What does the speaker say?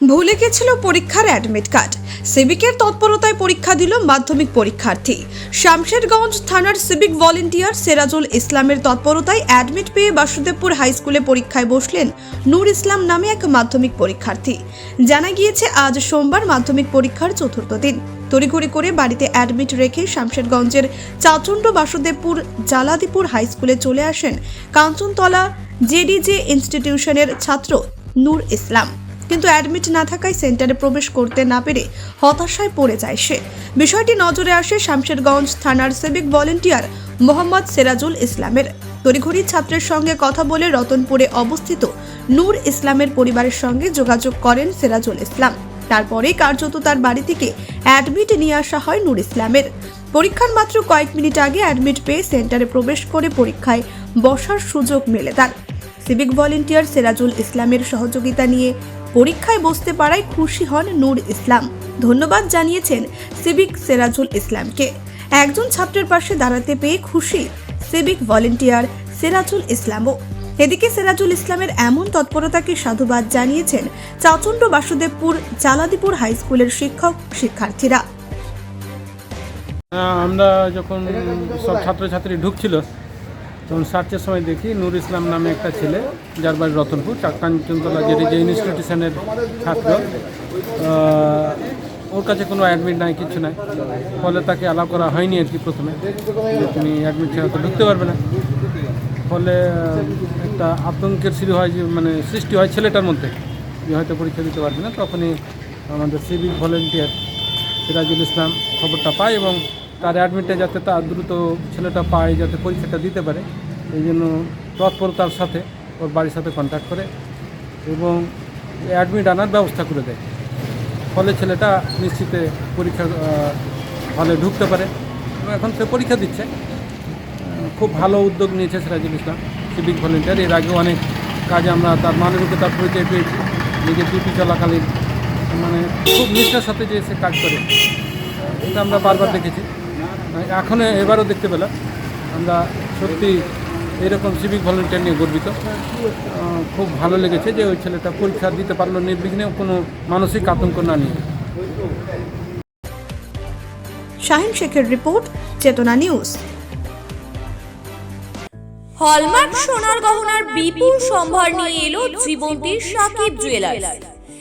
ভুলে গেছিল পরীক্ষার অ্যাডমিট কার্ড সিভিকের তৎপরতায় পরীক্ষা দিল মাধ্যমিক পরীক্ষার্থী। শামশেরগঞ্জ থানার সিভিক ভলেন্টিয়ার সেরাজুল ইসলামের তৎপরতায় অ্যাডমিট পেয়ে বাসুদেবপুর হাই স্কুলে পরীক্ষায় বসলেন নূর ইসলাম নামে এক মাধ্যমিক পরীক্ষার্থী। জানা গিয়েছে, আজ সোমবার মাধ্যমিক পরীক্ষার চতুর্থ দিন। তড়িঘড়ি করে বাড়িতে অ্যাডমিট রেখে শামশেরগঞ্জের চাচণ্ড বাসুদেবপুর জালাদিপুর হাই স্কুলে চলে আসেন কাঞ্চনতলা জেডিজে ইনস্টিটিউশনের ছাত্র নূর ইসলাম। কিন্তু অ্যাডমিট না থাকায় সেন্টারে প্রবেশ করতে না পেরে হতাশায় পড়ে যায় সে। বিষয়টি নজরে আসে শামশেরগঞ্জ থানার সিভিক ভলেন্টিয়ার মোহাম্মদ সেরাজুল ইসলামের। তড়িঘড়ি ছাত্রের সঙ্গে কথা বলে রতনপুরে অবস্থিত নূর ইসলামের পরিবারের সঙ্গে যোগাযোগ করেন সেরাজুল ইসলাম। তারপরে কার্যত তার বাড়ি থেকে অ্যাডমিট নিয়ে আসা হয় নূর ইসলামের। পরীক্ষার মাত্র কয়েক মিনিট আগে অ্যাডমিট পেয়ে সেন্টারে প্রবেশ করে পরীক্ষায় বসার সুযোগ মেলে তার। সিভিক ভলেন্টিয়ার সেরাজুল ইসলামের সহযোগিতা নিয়ে পরীক্ষায় বসতে পারায় খুশি হন নূর ইসলাম। ধন্যবাদ জানিয়েছেন সিভিক সেরাজুল ইসলামকে। একজন ছাত্রের পাশে দাঁড়াতে পেয়ে খুশি সিভিক ভলেন্টিয়ার সেরাজুল ইসলামও। এদিকে সেরাজুল ইসলামের এমন তৎপরতাকে সাধুবাদ জানিয়েছেন চাচণ্ড বাসুদেবপুর জালাদিপুর হাই স্কুলের শিক্ষক শিক্ষার্থীরা। আমরা যখন সব ছাত্রছাত্রী ঢুকছিল তখন সার্চের সময় দেখি নূর ইসলাম নামে একটা ছেলে, যার বাড়ি রতনপুর কাঞ্চনতলা যেটি যে ইনস্টিটিউশনের ছাত্র ওর কাছে কোনো অ্যাডমিট নাই, কিছু নাই। ফলে তাকে অ্যালাউ করা হয়নি আর কি প্রথমে। তুমি অ্যাডমিট ছাড়া তো ঢুকতে পারবে না। ফলে একটা আতঙ্কের শুরু হয় যে মানে সৃষ্টি হয় ছেলেটার মধ্যে। যে হয়তো পরীক্ষা দিতে পারবে না। তখনই আমাদের সিভিক ভলেন্টিয়ার সিরাজুল ইসলাম খবরটা পায় এবং তার অ্যাডমিটে যাতে তার দ্রুত ছেলেটা পায় যাতে পরীক্ষাটা দিতে পারে। এই জন্য তৎপরতার সাথে ওর বাড়ির সাথে কন্ট্যাক্ট করে এবং অ্যাডমিট আনার ব্যবস্থা করে দেয়। ফলে ছেলেটা নিশ্চিতে পরীক্ষা হলে ঢুকতে পারে এখন সে পরীক্ষা দিচ্ছে। খুব ভালো উদ্যোগ নিয়েছে সিরাজুল ইসলাম সিভিক ভলেন্টিয়ার এর আগে অনেক কাজে আমরা তার মানবিকতার তার পরিচয় পেয়েছি, নিজের ডিউটি চলাকালীন। মানে খুব নিষ্ঠার সাথে যে সে কাজ করে, এটা আমরা বারবার দেখেছি। এখন এবারও দেখতে পেলাম। আমরা সত্যি এরকম সিভিক ভলেন্টিয়ার নিয়ে গর্বিত। খুব ভালো লেগেছে যে ওই ছেলেটা পরীক্ষা দিতে পারল নির্বিঘ্নে কোনো মানসিক আতঙ্ক না নিয়ে। শাহিন শেখের রিপোর্ট চেতনা নিউজ। হলমার্ক সোনার গহনার বিপুল সম্ভার নিয়ে এলো জীবন্তীর সাকিব জুয়েলার্স